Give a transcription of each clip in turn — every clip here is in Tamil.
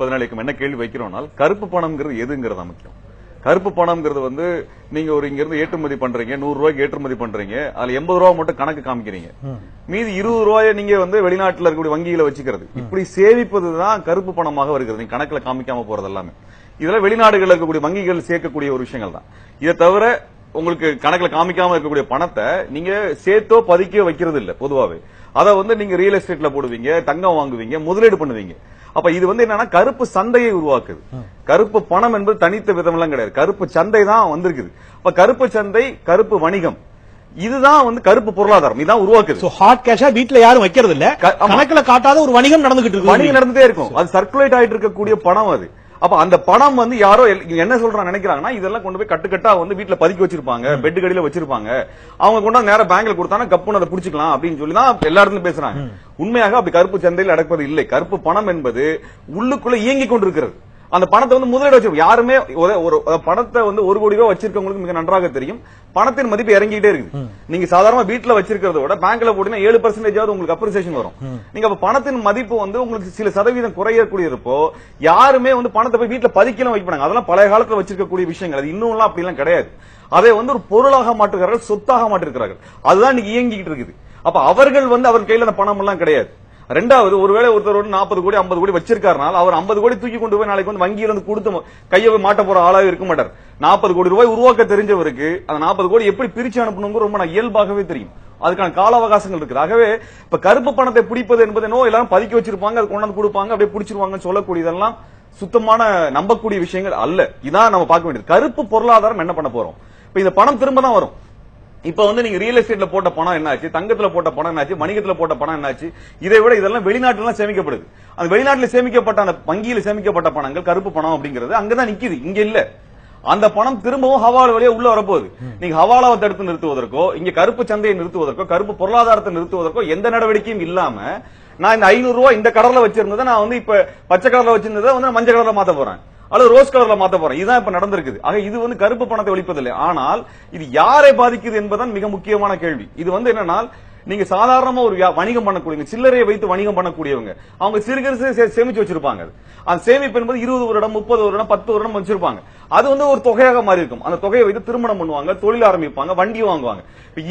பதினாலு இயக்கம் என்ன கேள்வி வைக்கிறோம்னால் கருப்பு பணம்ங்கிறது எதுங்கிறதா முக்கியம். கருப்பு பணம்ங்கிறது வந்து நீங்க ஒரு இங்க இருந்து ஏற்றுமதி பண்றீங்க நூறு ரூபாய்க்கு ஏற்றுமதி பண்றீங்க அதுல எண்பது ரூபா மட்டும் கணக்கு காமிக்கிறீங்க. மீதி இருபது ரூபாயை நீங்க வந்து வெளிநாட்டுல இருக்கக்கூடிய வங்கியில வச்சுக்கிறது. இப்படி சேவிப்பதுதான் கருப்பு பணமாக வருகிறது. நீங்க கணக்குல காமிக்காம போறது எல்லாமே. இதெல்லாம் வெளிநாடுகளில் இருக்கக்கூடிய வங்கிகள் சேர்க்கக்கூடிய ஒரு விஷயங்கள் தான். இதை தவிர உங்களுக்கு கணக்குல காமிக்காம இருக்கக்கூடிய பணத்தை நீங்க சேர்த்தோ பதுக்கியோ வைக்கிறது இல்ல பொதுவாவே. அதை வந்து நீங்க ரியல் எஸ்டேட்ல போடுவீங்க தங்கம் வாங்குவீங்க முதலீடு பண்ணுவீங்க. அப்ப இது வந்து என்னன்னா கருப்பு சந்தையை உருவாக்குது. கருப்பு பணம் என்பது தனித்த விதம் எல்லாம் கிடையாது. கருப்பு சந்தை தான் வந்திருக்குது. அப்ப கருப்பு சந்தை கருப்பு வணிகம் இதுதான் வந்து கருப்பு பொருளாதாரம். இதான் உருவாக்குது. சோ ஹாட் கேஷா வீட்ல யாரும் வைக்கிறது இல்ல. கணக்குல காட்டாத ஒரு வணிகம் நடந்துகிட்டு இருக்கு வணிகம் நடந்துட்டே இருக்கும். அது சர்க்குலேட் ஆயிட்டு இருக்கக்கூடிய பணம் அது. அப்ப அந்த பணம் வந்து யாரோ என்ன சொல்றாங்க நினைக்கிறாங்கன்னா இதெல்லாம் கொண்டு போய் கட்டுக்கட்டா வந்து வீட்ல பதுக்கி வச்சிருப்பாங்க பெட் கடியில வச்சிருப்பாங்க. அவங்க கொண்டு நேரம் பேங்க்ல கொடுத்தானா கப்புன்னு அதை புடிச்சுக்கலாம் அப்படின்னு சொல்லி தான் எல்லா இடத்துலயும் பேசுறாங்க உண்மையாக அப்படி கருப்பு சந்தையில் நடப்பது இல்லை. கருப்பு பணம் என்பது உள்ளுக்குள்ள இயங்கிக் கொண்டிருக்கிறது. அந்த பணத்தை வந்து முதலீடு வச்சிருப்போம் யாருமே ஒரு பணத்தை வந்து ஒரு கோடி ரூபாய் வச்சிருக்கவங்களுக்கு மிக நன்றாக தெரியும். பணத்தின் மதிப்பு இறங்கிட்டே இருக்குது. நீங்க சாதாரண வீட்டுல வச்சிருக்கிறத விட பேங்க்ல போட்டீங்கன்னா ஏழு பர்சன்டேஜாவது உங்களுக்கு அப்ரிசியேஷன் வரும். நீங்க அப்ப பணத்தின் மதிப்பு வந்து உங்களுக்கு சில சதவீதம் குறையக்கூடிய இருப்போ யாருமே வந்து பணத்தை போய் வீட்டுல பதிக்கலாம் வைப்பாங்க அதெல்லாம் பழைய காலத்துல வச்சிருக்கக்கூடிய விஷயங்கள். அது இன்னும் அப்படி எல்லாம் கிடையாது. அதை வந்து ஒரு பொருளாக மாற்றுகிறார்கள் சொத்தாக மாற்றிருக்கிறார்கள். அதுதான் இன்னைக்கு இயங்கிக்கிட்டு இருக்குது. அப்ப அவர்கள் வந்து அவர் கையில அந்த பணம் எல்லாம் கிடையாது. ரெண்டாவது ஒருவேளை ஒருத்தர் ஒரு நாற்பது கோடி ஐம்பது கோடி வச்சிருக்காருனால அவர் ஐம்பது கோடி தூக்கி கொண்டு போய் நாளைக்கு வந்து வங்கியில இருந்து கொடுத்து கையை போய் மாட்ட போற ஆளாக இருக்க மாட்டார். நாற்பது கோடி ரூபாய் உருவாக்க தெரிஞ்சவருக்கு அந்த நாற்பது கோடி எப்படி பிரிச்சு அனுப்பணுங்கிற ரொம்ப நான் இயல்பாகவே தெரியும். அதுக்கான கால அவகாசங்கள் இருக்குது. ஆகவே இப்ப கருப்பு பணத்தை பிடிப்பது என்பது என்னவோ எல்லாரும் பதுக்கி வச்சிருப்பாங்க அது கொண்டாந்து கொடுப்பாங்க அப்படியே பிடிச்சிருவாங்கன்னு சொல்லக்கூடியதெல்லாம் சுத்தமான நம்பக்கூடிய விஷயங்கள் அல்ல. இதான் நம்ம பார்க்க வேண்டியது. கருப்பு பொருளாதாரம் என்ன பண்ண போறோம்? இப்ப இந்த பணம் திரும்ப தான் வரும். இப்ப வந்து நீங்க ரியல் எஸ்டேட்ல போட்ட பணம் என்னாச்சு? தங்கத்துல போட்ட பணம் என்னாச்சு? வணிகத்துல போட்ட பணம் என்னாச்சு? இதை விட இதெல்லாம் வெளிநாட்டுல சேமிக்கப்படுது. அந்த வெளிநாட்டுல சேமிக்கப்பட்ட அந்த வங்கியில சேமிக்கப்பட்ட பணங்கள் கருப்பு பணம் அப்படிங்கிறது அங்கதான் நிக்குது. இங்க இல்ல. அந்த பணம் திரும்பவும் ஹவாலா வழியா உள்ள வரப்போகுது. நீங்க ஹவாலாவை தடுத்து நிறுத்துவதற்கோ இங்க கருப்பு சந்தையை நிறுத்துவதற்கோ கருப்பு பொருளாதாரத்தை நிறுத்துவதற்கோ எந்த நடவடிக்கையும் இல்லாம நான் இந்த ஐநூறு ரூபாய் இந்த கடல்ல வச்சிருந்ததை நான் வந்து இப்ப பச்சை கலர்ல வச்சிருந்ததை வந்து மஞ்சள் கலர்ல மாத்த போறேன். அல்லது ரோஸ் கலர்ல மாத்த போறோம் இதுதான் இப்ப நடந்திருக்குது. ஆக இது வந்து கருப்பு பணத்தை ஒழிப்பதில்லை. ஆனால் இது யாரை பாதிக்குது என்பதுதான் மிக முக்கியமான கேள்வி. இது வந்து என்னன்னா நீங்க சாதாரணமா ஒரு வணிகம் பண்ணக்கூடிய சில்லறையை வைத்து வணிகம் பண்ணக்கூடியவங்க அவங்க சிறு சேமிச்சு வச்சிருப்பாங்க. அந்த சேமிப்பு என்பது இருபது வருடம் முப்பது வருடம் பத்து வருடம் வச்சிருப்பாங்க. அது வந்து ஒரு தொகையாக மாறி இருக்கும். அந்த தொகையை வைத்து திருமணம் பண்ணுவாங்க தொழில் ஆரம்பிப்பாங்க வண்டி வாங்குவாங்க.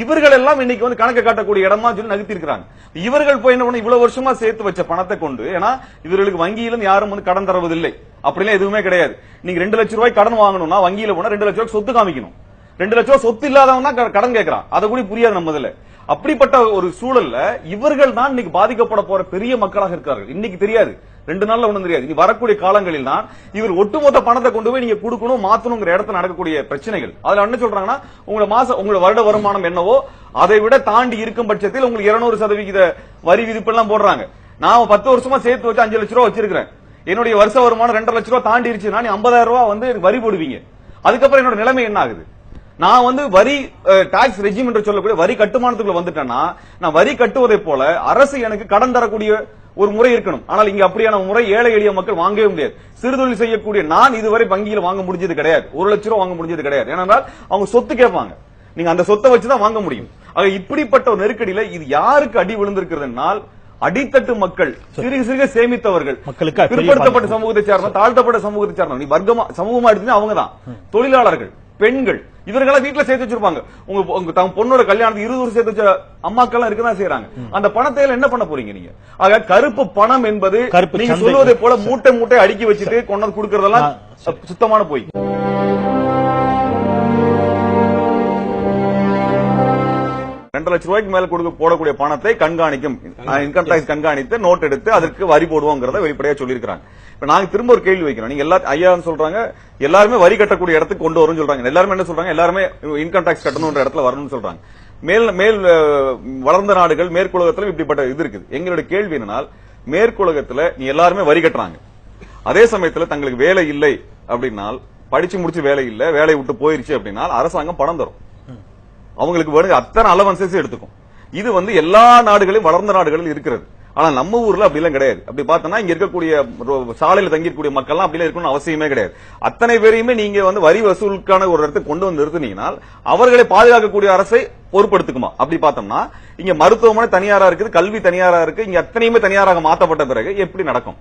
இவர்கள் எல்லாம் இன்னைக்கு வந்து கணக்கு காட்டக்கூடிய இடமா சொல்லி நகர்த்தி இருக்கிறாங்க இவர்கள் போய் என்ன பண்ண இவ்வளவு வருஷமா சேர்த்து வச்ச பணத்தை கொண்டு ஏன்னா இவர்களுக்கு வங்கியிலும் யாரும் வந்து கடன் தருவதில்லை. அப்படிலாம் எதுவுமே கிடையாது. நீங்க ரெண்டு லட்சம் ரூபாய் கடன் வாங்கணும்னா வங்கியில போனா ரெண்டு லட்சம் ரூபாய் சொத்து காமிக்கணும். ரெண்டு லட்சம் ரூபாய் சொத்து இல்லாதவன் தான் கடன் கேட்கறான். அதை கூட புரியாது நம்ம இதுல. அப்படிப்பட்ட ஒரு சூழல்ல இவர்கள் தான் இன்னைக்கு பாதிக்கப்பட போற பெரிய மக்களாக இருக்கார்கள். இன்னைக்கு தெரியாது. ரெண்டு நாள்ல ஒண்ணும் தெரியாது. இனி வரக்கூடிய காலங்களில் தான் இவர் ஒட்டுமொத்த பணத்தை கொண்டு போய் நீங்க கொடுக்கணும் மாத்தணுங்கிற இடத்துல நடக்கக்கூடிய பிரச்சனைகள். அதுல என்ன சொல்றாங்கன்னா உங்களோட மாசம் உங்களோட வருட வருமானம் என்னவோ அதை விட தாண்டி இருக்கும் பட்சத்தில் உங்களுக்கு இருநூறு சதவிகித வரி விதிப்பு எல்லாம் போடுறாங்க. நான் பத்து வருஷமா சேர்த்து வச்சு அஞ்சு லட்ச ரூபா வச்சிருக்கிறேன். என்னுடைய வருஷ வருமானம் ரெண்டரை லட்ச ரூபா தாண்டிருச்சுன்னா நீ ஐம்பதாயிரம் ரூபாய் வந்து வரி போடுவீங்க. அதுக்கப்புறம் என்னோட நிலைமை என்ன ஆகுது? நான் வந்து வரி டாக்ஸ் ரெஜிம் என்று சொல்லக்கூடிய வரி கட்டுமானத்துக்குள்ள வந்துட்டேன்னா நான் வரி கட்டுவதை போல அரசு எனக்கு கடன் தரக்கூடிய ஒரு முறை இருக்கணும். ஆனால் இங்க அப்படியான முறை ஏழை எளிய மக்கள் வாங்கவே முடியாது. சிறுதொழில் செய்யக்கூடிய நான் இதுவரை வங்கியில வாங்க முடிஞ்சது கிடையாது. ஒரு லட்ச ரூபா வாங்க முடிஞ்சது கிடையாது. ஏனென்றால் அவங்க சொத்து கேட்பாங்க. நீங்க அந்த சொத்தை வச்சுதான் வாங்க முடியும். ஆக இப்படிப்பட்ட ஒரு நெருக்கடியில இது யாருக்கு அடி விழுந்திருக்கிறதுனால் அடித்தட்டு மக்கள் சிறுக சிறுக சேமித்தவர்கள் மக்களுக்கு பிற்படுத்தப்பட்ட சமூகத்தை சார்ந்த தாழ்த்தப்பட்ட சமூகத்தை சார்ந்த நீ வர்க்கமா சமூகமா எடுத்தீங்கன்னா அவங்க தான் தொழிலாளர்கள் பெண்கள் இவர்களெல்லாம் வீட்டுல சேர்த்து வச்சிருப்பாங்க. உங்க உங்க தங்க பொண்ணோட கல்யாணத்துக்கு இருபது வருஷம் சேர்த்து வச்ச அம்மாக்கள் இருக்கதான் செய்யறாங்க அந்த பணத்தை என்ன பண்ண போறீங்க நீங்க? ஆக கருப்பு பணம் என்பது நீங்க. சொல்வதை போல மூட்டை மூட்டை அடுக்கி வச்சுட்டு கொண்டாந்து கொடுக்கறதெல்லாம் சுத்தமான போய். லட்சம் ரூபாய்க்கு மேல கொடுக்க போடக்கூடிய பணத்தை கண்காணிக்கும். இன்கம் டாக்ஸ் கண்காணித்து நோட் எடுத்து அதற்கு வரி போடுவோங்கிறத வெளிப்படையா சொல்லியிருக்காங்க இப்ப நாங்க திரும்ப ஒரு கேள்வி வைக்கிறோம். நீங்க எல்லா ஐயா சொல்றாங்க எல்லாருமே வரி கட்டக்கூடிய இடத்துக்கு கொண்டு வரும்னு சொல்றாங்க. எல்லாருமே என்ன சொல்றாங்க? எல்லாருமே இன்கம் டாக்ஸ் கட்டணும்ன்ற இடத்துல வரணும்னு சொல்றாங்க. மேல் மேல் வளர்ந்த நாடுகள் மேற்குலகத்திலும் இப்படிப்பட்ட இது இருக்குது. எங்களுடைய கேள்வி என்னன்னா மேற்குலகத்துல நீ எல்லாருமே வரி கட்டுறாங்க. அதே சமயத்துல தங்களுக்கு வேலை இல்லை அப்படின்னால் படிச்சு முடிச்சு வேலை இல்ல வேலையை விட்டு போயிருச்சு அப்படின்னா அரசாங்கம் பணம் தரும். அவங்களுக்கு வேணும் அத்தனை அலவன்சஸ் எடுத்துக்கும். இது வந்து எல்லா நாடுகளையும் வளர்ந்த நாடுகளில் இருக்கிறது. ஆனா நம்ம ஊர்ல அப்படி எல்லாம் கிடையாது. அப்படி பார்த்தோம்னா இங்க இருக்கக்கூடிய சாலையில தங்கியிருக்கக்கூடிய மக்கள்லாம் அப்படி எல்லாம் இருக்கணும்னு அவசியமே கிடையாது. அத்தனை பேரையுமே நீங்க வந்து வரி வசூலுக்கான ஒரு இடத்துக்கு கொண்டு வந்து நிறுத்தினீங்கன்னா அவர்களை பாதுகாக்கக்கூடிய அரசை பொறுப்படுத்துக்குமா? அப்படி பார்த்தோம்னா இங்க மருத்துவமனை தனியாரா இருக்குது கல்வி தனியாரா இருக்கு இங்க அத்தனையுமே தனியாராக மாற்றப்பட்ட பிறகு எப்படி நடக்கும்?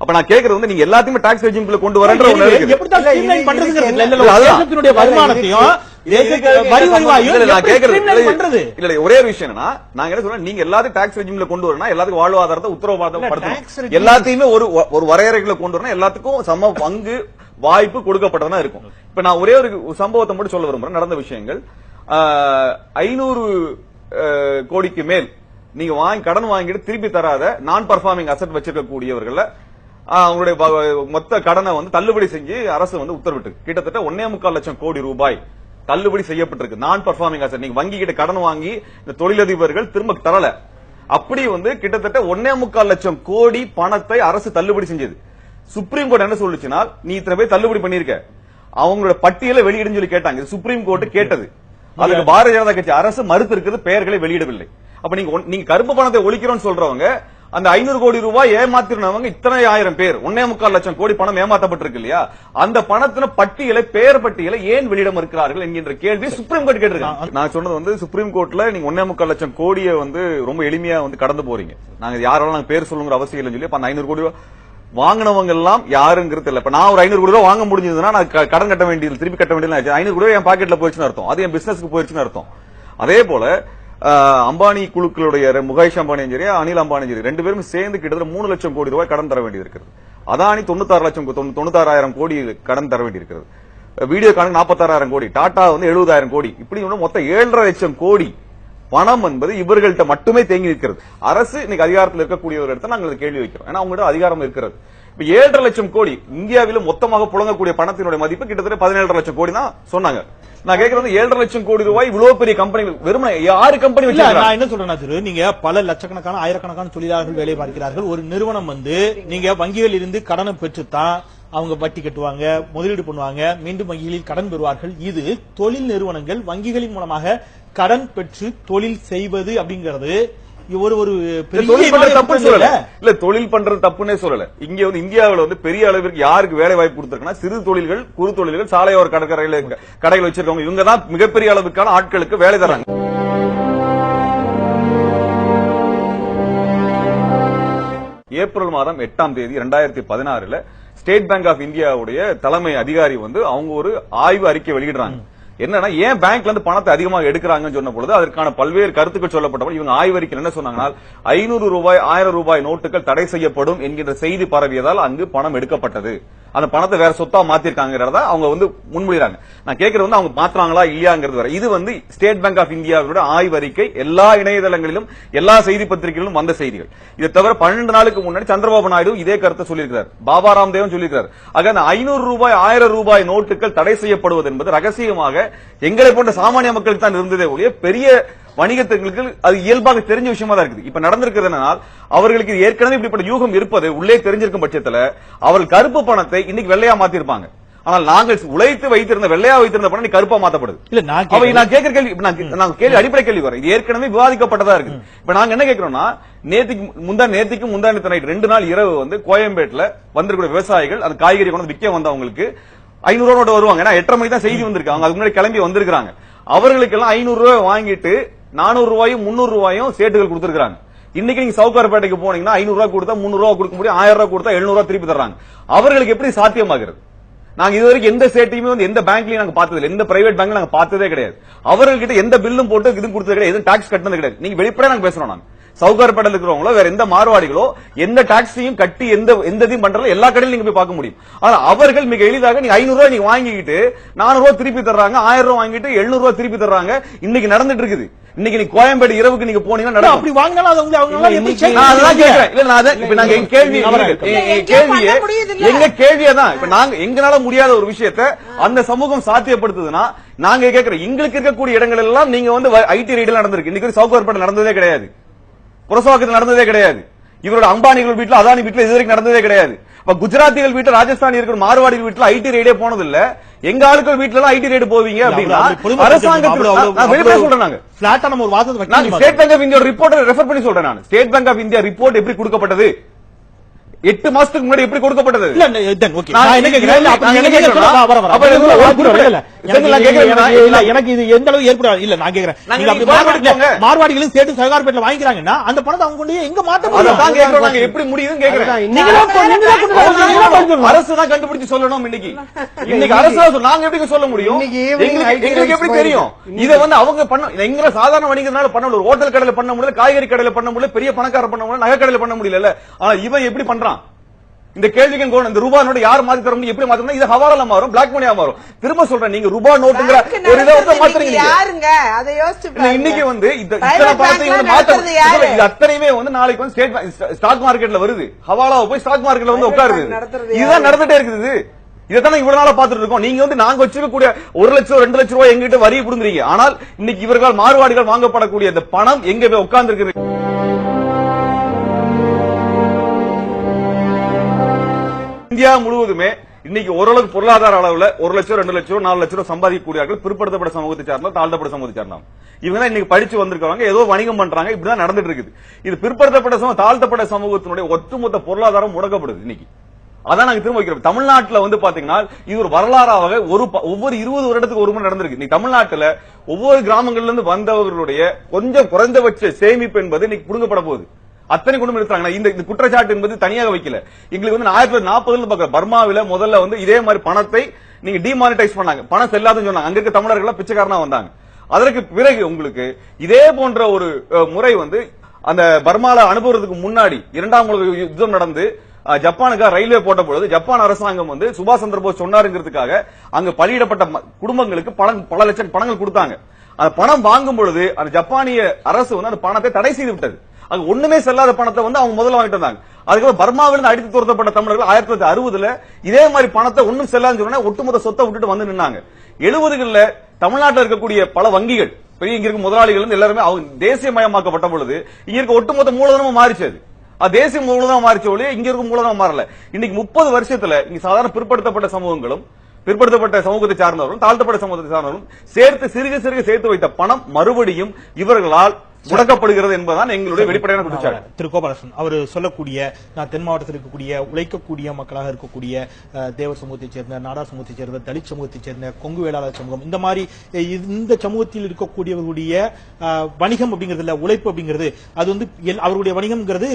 அப்ப நான் கேக்குறது வந்து நீங்க எல்லாத்தையுமே டாக்ஸ் ரெஜிம்குள்ள கொண்டு வரன்ற வருமானத்தையும் ஒரே ஒரு விஷயம் என்னன்னா நாங்க என்ன சொல்றோம் நீங்க எல்லாத்தையும் டாக்ஸ் ரெஜிம்ல கொண்டு வரணும் எல்லாத்துக்கும் வாழ்வாதாரத்தை regime- எல்லாத்தையுமே ஒரு ஒரு வரையறைகளை கொண்டு வரணும் எல்லாத்துக்கும் சம பங்கு வாய்ப்பு கொடுக்கப்பட்டதா இருக்கும். இப்ப நான் ஒரே ஒரு சம்பவத்தை மட்டும் சொல்ல விரும்புறேன் நடந்த விஷயங்கள். ஐநூறு கோடிக்கு மேல் நீங்க வாங்கி கடன் வாங்கிட்டு திருப்பி தராத நான் பர்ஃபார்மிங் அசெட் வச்சிருக்கக்கூடியவர்கள ஆஹ், அவங்களுடைய மொத்த கடனை வந்து தள்ளுபடி செஞ்சு அரசு வந்து உத்தரவிட்டு கிட்டத்தட்ட ஒன்னே முக்கால் லட்சம் கோடி ரூபாய் தள்ளுபடி செய்யப்பட்டிருக்கு. நான் பர்ஃபார்மிங் அசெட் நீங்க வங்கி கிட்ட கடன் வாங்கி இந்த தொழிலதிபர்கள் திரும்ப தரல. அப்படி வந்து கிட்டத்தட்ட ஒன்னே முக்கால் லட்சம் கோடி பணத்தை அரசு தள்ளுபடி செஞ்சது. சுப்ரீம் கோர்ட் என்ன சொல்லுச்சுன்னா நீ இத்தனை பேர் தள்ளுபடி பண்ணிருக்க அவங்களோட பட்டியலை வெளியிடுன்னு சொல்லி கேட்டாங்க. சுப்ரீம் கோர்ட் கேட்டது. அதுக்கு பாரதிய ஜனதா கட்சி அரசு மறுத்து இருக்கிறது பெயர்களை வெளியிடவில்லை. அப்ப நீங்க நீங்க கருப்பு பணத்தை ஒழிக்கிறோம்னு சொல்றவங்க அந்த ஐநூறு கோடி ரூபாய் ஏமாத்திருந்தவங்க இத்தனை ஆயிரம் பேர். ஒன்னே முக்கால் லட்சம் கோடி பணம் ஏமாத்தப்பட்டிருக்கு இல்லையா? அந்த பணத்தின பட்டியலை பெயர் பட்டியலை ஏன் வெளியிடம் இருக்கிறார்கள் என்கின்ற கேள்வி சுப்ரீம் கோர்ட் கேட்டிருக்காங்க. நான் சொன்னது வந்து சுப்ரீம் கோர்ட்ல நீங்க ஒன்னே முக்கால் லட்சம் கோடியை வந்து ரொம்ப எளிமையா வந்து கடந்து போறீங்க. நாங்க யாராலும் நாங்க பேர் சொல்லுங்கிற அவசியம் இல்லைன்னு சொல்லி அப்ப அந்த ஐநூறு கோடி ரூபாய் வாங்கினவங்க எல்லாம் யாருங்கிறது இல்ல இப்ப நான் ஒரு ஐநூறு கோடி ரூபாய் வாங்க முடிஞ்சதுன்னா நான் கடன் கட்ட வேண்டியது திருப்பி கட்ட வேண்டியது ஐநூறு கோடி என் பாக்கெட்ல போயிடுச்சுன்னு அர்த்தம். அது என் பிசினஸ்க்கு போயிடுச்சுன்னு அர்த்தம். அதே போல அம்பானி குழுக்களுடைய முகேஷ் அம்பானியும் சரி அனில் அம்பானியும் சரி ரெண்டு பேரும் சேர்ந்து கிட்டத்தட்ட மூணு லட்சம் கோடி ரூபாய் கடன் தர வேண்டியது இருக்கிறது அதானி தொண்ணூத்தாறு லட்சம் தொண்ணூத்தாறாயிரம் கோடி கடன் தர வேண்டியிருக்கிறது. வீடியோ கணக்கு நாற்பத்தாறாயிரம் கோடி. டாடா வந்து எழுபதாயிரம் கோடி. இப்படி மொத்தம் ஏழரை லட்சம் கோடி பணம் என்பது இவர்கள்ட்ட மட்டுமே தேங்கி நிற்கிறது. அரசு இன்னைக்கு அதிகாரத்தில் இருக்கக்கூடிய ஒரு இடத்த நாங்கள் கேள்வி வைக்கிறோம். ஏன்னா அவங்கள்ட்ட அதிகாரம் இருக்கிறது. இப்ப ஏழரை லட்சம் கோடி இந்தியாவிலும் மொத்தமாக புழங்கக்கூடிய பணத்தினுடைய மதிப்பு கிட்டத்தட்ட பதினேழரை லட்சம் கோடி தான் சொன்னாங்க. நான் கேட்கறது ஏழரை லட்சம் கோடி ரூபாய் இவ்வளவு பெரிய கம்பெனி வெறும் ஆறு கம்பெனி நான் என்ன சொல்றேன்னா திரு நீங்க பல லட்சக்கணக்கான ஆயிரக்கணக்கான தொழிலாளர்கள் வேலை பார்க்கிறார்கள். ஒரு நிறுவனம் வந்து நீங்க வங்கிகளில் இருந்து கடனை பெற்றுத்தான் அவங்க வட்டி கட்டுவாங்க முதலீடு பண்ணுவாங்க மீண்டும் வங்கிகளில் கடன் பெறுவார்கள். இது தொழில் நிறுவனங்கள் வங்கிகளின் மூலமாக கடன் பெற்று தொழில் செய்வது அப்படிங்கிறது ஒரு ஒரு இல்ல. தொழில் பண்றது தப்புன்னே சொல்லல. இங்க வந்து இந்தியாவுல வந்து பெரிய அளவிற்கு யாருக்கு வேலை வாய்ப்பு கொடுத்திருக்குன்னா சிறு தொழில்கள் குறு தொழில்கள் சாலையோர கடற்கரையில கடைகள் வச்சிருக்கவங்க. இவங்க தான் மிகப்பெரிய அளவுக்கான ஆட்களுக்கு வேலை தராங்க ஏப்ரல் மாதம் எட்டாம் தேதி இரண்டாயிரத்தி பதினாறுல ஸ்டேட் பேங்க் ஆஃப் இந்தியாவுடைய தலைமை அதிகாரி வந்து அவங்க ஒரு ஆய்வு அறிக்கை வெளியிடுறாங்க. என்னன்னா ஏன் பேங்க்ல இருந்து பணத்தை அதிகமாக எடுக்கிறாங்கன்னு சொன்ன பொழுது அதற்கான பல்வேறு கருத்துக்கள் சொல்லப்பட்டபோது இவங்க ஆய்வறிக்கை என்ன சொன்னாங்கன்னா ஐநூறு ரூபாய் ஆயிரம் ரூபாய் நோட்டுகள் தடை செய்யப்படும் என்கின்ற செய்தி பரவியதால் அங்கு பணம் எடுக்கப்பட்டது. அந்த பணத்தை வேற சொத்தா மாத்திருக்காங்கிறத அவங்க வந்து முன்மொழிறாங்க. நான் கேட்கறது வந்து அவங்க மாத்துறாங்களா இல்லையாங்கிறது வர இது வந்து ஸ்டேட் பேங்க் ஆஃப் இந்தியாவோட ஆய்வறிக்கை எல்லா இணையதளங்களிலும் எல்லா செய்தி பத்திரிகைகளிலும் வந்த செய்திகள். இதை தவிர பன்னெண்டு நாளுக்கு முன்னாடி சந்திரபாபு நாயுடு இதே கருத்தை சொல்லியிருக்கிறார். பாபா ராம்தேவன் சொல்லியிருக்கிறார். ஆக அந்த ஐநூறு ரூபாய் ஆயிரம் ரூபாய் நோட்டுகள் தடை செய்யப்படுவது என்பது ரகசியமாக எங்களை போன்ற சாமானிய மக்களுக்கு தான் இருந்ததே ஒழிய பெரிய வணிகத்துகளுக்கு அது இயல்பாக தெரிஞ்ச விஷயமா தான் இருக்குது. இப்ப நடந்திருக்கிறது என்னன்னா அவர்களுக்கு ஏற்கனவே இப்படிப்பட்ட யூகம் இருப்பது உள்ளே தெரிஞ்சிருக்கும் பட்சத்துல அவர்கள் கருப்பு பணத்தை இன்னைக்கு வெள்ளையா மாத்திருப்பாங்க. ஆனால் நாங்கள் உழைத்து வைத்திருந்த வெள்ளையா வைத்திருந்த பணம் கருப்பா மாத்தப்படுது. இல்ல நான் கேட்கிற கேள்வி நான் கேள்வி அடிப்படை கேள்வி வரேன். இது ஏற்கனவே விவாதிக்கப்பட்டதா இருக்கு இப்ப நாங்க என்ன கேட்கிறோம்னா நேத்திக்கு முந்தா நேத்திக்கு முந்தா நைட் ரெண்டு நாள் இரவு வந்து கோயம்பேட்ல வந்திருக்கிற விவசாயிகள் அந்த காய்கறி கொண்டு விற்க வந்தவங்களுக்கு ஐநூறு நோட்டு வருவாங்க. ஏன்னா எட்டரை மணிக்கு தான் செய்தி வந்திருக்கு. அவங்க அதுக்கு முன்னாடி கிளம்பி வந்திருக்காங்க அவர்களுக்கு எல்லாம் ஐநூறு ரூபாய் வாங்கிட்டு நானூறு ரூபாயும் முன்னூறு ரூபாயும் சேட்டுகள் கொடுத்துருக்காங்க இன்னைக்கு நீங்க சவுகார்பேட்டைக்கு போனீங்கன்னா ஐநூறு ரூபாய் கொடுத்தா முன்னூறு ரூபாய் கொடுக்க முடியும் ஆயிரம் ரூபாய் கொடுத்தா எழுநூறு ரூபாய் திருப்பி தர்றாங்க. அவர்களுக்கு எப்படி சாத்தியமாகிறது? நாங்க இதுவரைக்கும் எந்த ஸ்டேட்டையுமே வந்து எந்த பேங்க்லயும் நாங்க பார்த்தது எந்த பிரைவேட் பேங்க்ல நாங்க பார்த்ததே கிடையாது. அவர்கள்கிட்ட எந்த பில்லும் போட்டு இது கொடுத்தது கிடையாது. எதுவும் டாக்ஸ் கட்டினது கிடையாது. நீங்க வெளிப்படையா நாங்க பேசுறோம் நாங்க. சவுகார்பேட்டையில் இருக்கிறவங்களோ வேற எந்த மாறுவாடிகளோ எந்த டாக்ஸையும் கட்டி எந்த எந்த இதையும் பண்றதுல எல்லா கடையிலும் நீங்க போய் பார்க்க முடியும். ஆனா அவர்கள் மிக எளிதாக நீங்க ஐநூறு ரூபாய் நீங்க வாங்கிக்கிட்டு நானூறு ரூபாய் திருப்பி தர்றாங்க ஆயிரம் ரூபாய் வாங்கிட்டு எழுநூறு ரூபாய் திருப்பி தர்றாங்க. இன்னைக்கு நடந்துட்டு இருக்குது. இன்னைக்கு நீ கோயம்பேடு இரவுக்கு நீங்க போனீங்கன்னா அப்படி வாங்கினாலும் அது அவங்க எப்படி அதான்? கேக்குறேன். இல்ல, நான் இப்ப நாங்க எங்க கேள்வி கேள்வியே? எங்க கேள்வியே தான் இப்ப நாங்க எங்களால முடியாத ஒரு விஷயத்தை அந்த சமூகம் சாத்தியப்படுத்துதுன்னா நாங்க கேக்குறோம். எங்களுக்கு இருக்கக்கூடிய இடங்கள் எல்லாம் நீங்க வந்து ஐடி ரைடு நடந்திருக்கு. இன்னைக்கு சவுகார்பேட்டை நடந்ததே கிடையாது. புரசவாக்கத்தில் நடந்ததே கிடையாது. இவரோட அம்பானிகள் வீட்டுல அதானி வீட்டுல இது வரைக்கும் நடந்ததே கிடையாது. இப்ப குஜராத்திகள் வீட்டுல ராஜஸ்தானி இருக்கிற மார்வாடிகள் வீட்டுல ஐடி ரைடே போனது இல்ல எங்க ஆளுக்கள் வீட்டுல எல்லாம் ஐடி ரைடு போவீங்க அப்படின்னா அரசாங்கத்தில் சொல்றேன் நாங்க? State Bank of India report refer பண்ணி சொல்றேன் நான். State Bank of India report எப்படி கொடுக்கப்பட்டது? எட்டு மாசத்துக்கு முன்னாடி எப்படி கொடுக்கப்பட்டது. எனக்கு இது- எந்த அளவு ஏற்படாது. இல்ல நான் கேக்குறேன். மார்வாடிகளும் சேர்த்து சகார்பேட்ல வாங்கிக்கிறாங்கன்னா அந்த பணத்தை அவங்க கொண்டு எங்க மாத்த எப்படி முடியுதுன்னு கேக்குறேன். அரசு தான் கண்டுபிடிச்சு சொல்லணும் இன்னைக்கு. இன்னைக்கு அரசு. நாங்க எப்படி சொல்ல முடியும்? எங்களுக்கு எப்படி தெரியும். இத வந்து அவங்க பண்ண எங்க சாதாரண வணிகனால பண்ண முடியல. ஹோட்டல் கடையில பண்ண முடியல காய்கறி கடையில பண்ண முடியல பெரிய பணக்கார பண்ண முடியல நகை கடையில பண்ண முடியல ஆனா இவன் எப்படி பண்றான்? இந்த கேள்விக்கு கோணம் இந்த ரூபா நோட்டு யார் மாத்தி தர முடியும் எப்படி மாத்தணும் இது ஹவாலா மாறும் பிளாக் மணியா மாறும். திரும்ப சொல்றேன் நீங்க ரூபா நோட்டுங்கிற ஒரு இதை வந்து மாத்துறீங்க. யாருங்க? அதை யோசிச்சு. இன்னைக்கு வந்து இந்த இத்தனை பணத்தை வந்து மாத்த நடத்துறது யாரு? இது அத்தனையுமே வந்து நாளைக்கு வந்து ஸ்டேட் ஸ்டாக் மார்க்கெட்ல வருது. ஹவாலாவை போய் ஸ்டாக் மார்க்கெட்ல வந்து உட்காருது. இதுதான்? நடந்துட்டே இருக்குது. இதைத்தானே இவ்வளவு நாளா பாத்துட்டு இருக்கோம். நீங்க வந்து நாங்க வச்சிருக்கக்கூடிய ஒரு லட்சம் ரெண்டு லட்சம் ரூபாய் எங்கிட்ட வரி புடுங்குறீங்க ஆனால் இன்னைக்கு இவர்களால் மாறுவாடிகள் வாங்கப்படக்கூடிய இந்த பணம் எங்க போய் உட்கார்ந்து இருக்குது இந்தியா முழுவதுமே இன்னைக்கு ஓரளவுக்கு பொருளாதார அளவுல ஒரு லட்சம் ரெண்டு லட்சம் நாலு லட்சம் சம்பாதிக்கக்கூடியார்கள் சம்பாதிக்கக்கூடியவர்கள் பிற்படுத்தப்பட்ட சமூகத்தை சார்ந்தோம் தாழ்த்தப்பட்ட சமூகத்தை சார்ந்தோம் இவங்க தான் இன்னைக்கு படிச்சு வந்திருக்காங்க ஏதோ வணிகம் பண்றாங்க இப்படிதான் நடந்துட்டு இருக்குது. இது பிற்படுத்தப்பட்ட சமூகம் தாழ்த்தப்பட்ட சமூகத்தினுடைய ஒட்டுமொத்த பொருளாதாரம் முடக்கப்படுது இன்னைக்கு. அதான் நாங்க திரும்ப வைக்கிறோம். தமிழ்நாட்டுல வந்து பாத்தீங்கன்னா இது ஒரு வரலாறாக ஒரு ப- ஒவ்வொரு இருபது வருடத்துக்கு ஒரு முறை நடந்திருக்கு. இன்னைக்கு தமிழ்நாட்டுல ஒவ்வொரு கிராமங்கள்ல இருந்து வந்தவர்களுடைய கொஞ்சம் குறைந்தபட்ச சேமிப்பு என்பது இன்னைக்கு புடுங்கப்பட போகுது. அத்தனை குடும்பம் எடுத்தாங்க இந்த இந்த குற்றச்சாட்டு என்பது தனியாக வைக்கல. எங்களுக்கு வந்து ஆயிரத்தி தொள்ளாயிரத்தி நாற்பதுல பாக்க பர்மாவில முதல்ல வந்து இதே மாதிரி பணத்தை நீங்க டிமானிட்டைஸ் பண்ணாங்க. பணம் செல்லாதுன்னு சொன்னாங்க. அங்க இருக்க தமிழர்கள் பிச்சைக்காரனா வந்தாங்க. அதற்கு பிறகு உங்களுக்கு இதே போன்ற ஒரு முறை வந்து அந்த பர்மால அனுப்புறதுக்கு முன்னாடி இரண்டாம் உலக யுத்தம் நடந்து ஜப்பானுக்கு ரயில்வே போட்ட பொழுது ஜப்பான் அரசாங்கம் வந்து சுபாஷ் சந்திர போஸ் சொன்னாருங்கிறதுக்காக அங்க பலியிடப்பட்ட குடும்பங்களுக்கு பணம் பல லட்சம் பணங்கள் கொடுத்தாங்க. அந்த பணம் வாங்கும் பொழுது அந்த ஜப்பானிய அரசு வந்து அந்த பணத்தை தடை செய்து விட்டது. அது ஒண்ணுமே செல்லாத பணத்தை வந்து அவங்க முதல்ல வாங்கிட்டு வந்தாங்க. அதுக்கப்புறம் பர்மாவிலிருந்து அடித்து துரத்தப்பட்ட தமிழர்கள் ஆயிரத்தி தொள்ளாயிரத்தி அறுபதுல இதே மாதிரி பணத்தை ஒண்ணும் செல்லாதுன்னு சொன்னா ஒட்டுமொத்த சொத்தை விட்டுட்டு வந்து நின்னாங்க. எழுபதுகள்ல தமிழ்நாட்டில் இருக்கக்கூடிய பல வங்கிகள் பெரிய இங்க இருக்க முதலாளிகள் எல்லாருமே அவங்க தேசியமயமாக்கப்பட்ட பொழுது இங்க இருக்க ஒட்டுமொத்த மூலதனமும் மாறிச்சு அது. அது தேசிய மூலதனம் மாறிச்ச ஒழிய இங்க இருக்கும் மூலதனம் மாறல. இன்னைக்கு முப்பது வருஷத்துல இங்க சாதாரண பிற்படுத்தப்பட்ட சமூகங்களும் பிற்படுத்தப்பட்ட சமூகத்தை சார்ந்தவர்களும் தாழ்த்தப்பட்ட சமூகத்தை சார்ந்தவர்களும் சேர்த்து சிறுக சிறுக சேர்த்து வைத்த பணம் மறுபடியும் இவர்களால் முடக்கப்படுகிறது என்பதுதான் எங்களுடைய வெளிப்படையான குற்றச்சாட்டு. திரு கோபாலகிருஷ்ணன் அவர் சொல்லக்கூடிய நான் தென் மாவட்டத்தில் இருக்கக்கூடிய உழைக்கக்கூடிய மக்களாக இருக்கக்கூடிய தேவர் சமூகத்தைச் சேர்ந்த நாடார் சமூகத்தைச் சேர்ந்த தலித் சமூகத்தைச் சேர்ந்த கொங்கு வேளாளர் சமூகம் இந்த மாதிரி இந்த சமூகத்தில் இருக்கக்கூடியவர்களுடைய வணிகம் அப்படிங்கிறதுல உழைப்பு அப்படிங்கிறது அது வந்து அவருடைய வணிகம்ங்கிறது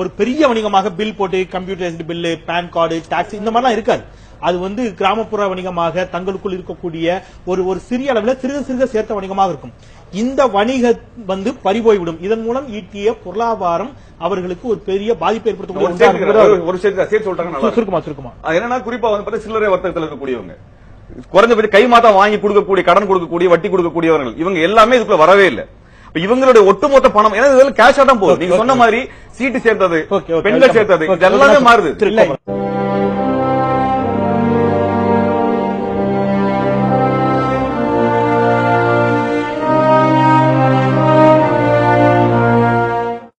ஒரு பெரிய வணிகமாக பில் போட்டு computerised bill PAN card tax இந்த மாதிரிலாம் இருக்காது. அது வந்து கிராமப்புற வணிகமாக தங்களுக்குள் இருக்கக்கூடிய ஒரு ஒரு சிறிய அளவில் சிறுக சிறுக சேர்த்த வணிகமாக இருக்கும். இந்த வணிகம் வந்து பறிபோய்விடும். இதன் மூலம் ஈட்டிய பொருளாதாரம் அவர்களுக்கு ஒரு பெரிய பாதிப்பை ஏற்படுத்தக்கூடிய ஒரு சொல்றாங்க. சுருக்கமா என்னன்னா குறிப்பா வந்து சில்லறை வர்த்தகத்தில் இருக்கக்கூடியவங்க. குறைஞ்சபட்ச கை மாத்தா வாங்கி கொடுக்கக்கூடிய கடன் கொடுக்கக்கூடிய வட்டி கொடுக்கக்கூடியவர்கள். இவங்க எல்லாமே இதுக்குள்ள வரவே இல்ல. இவங்களுடைய ஒட்டுமொத்த பணம் ஏன்னா இதெல்லாம் கேஷா தான் போகுது. நீங்க சொன்ன மாதிரி சீட்டு சேர்த்தது. பெண்கள் சேர்த்தது ஓகே, இது எல்லாமே ஓகே. மாறுது.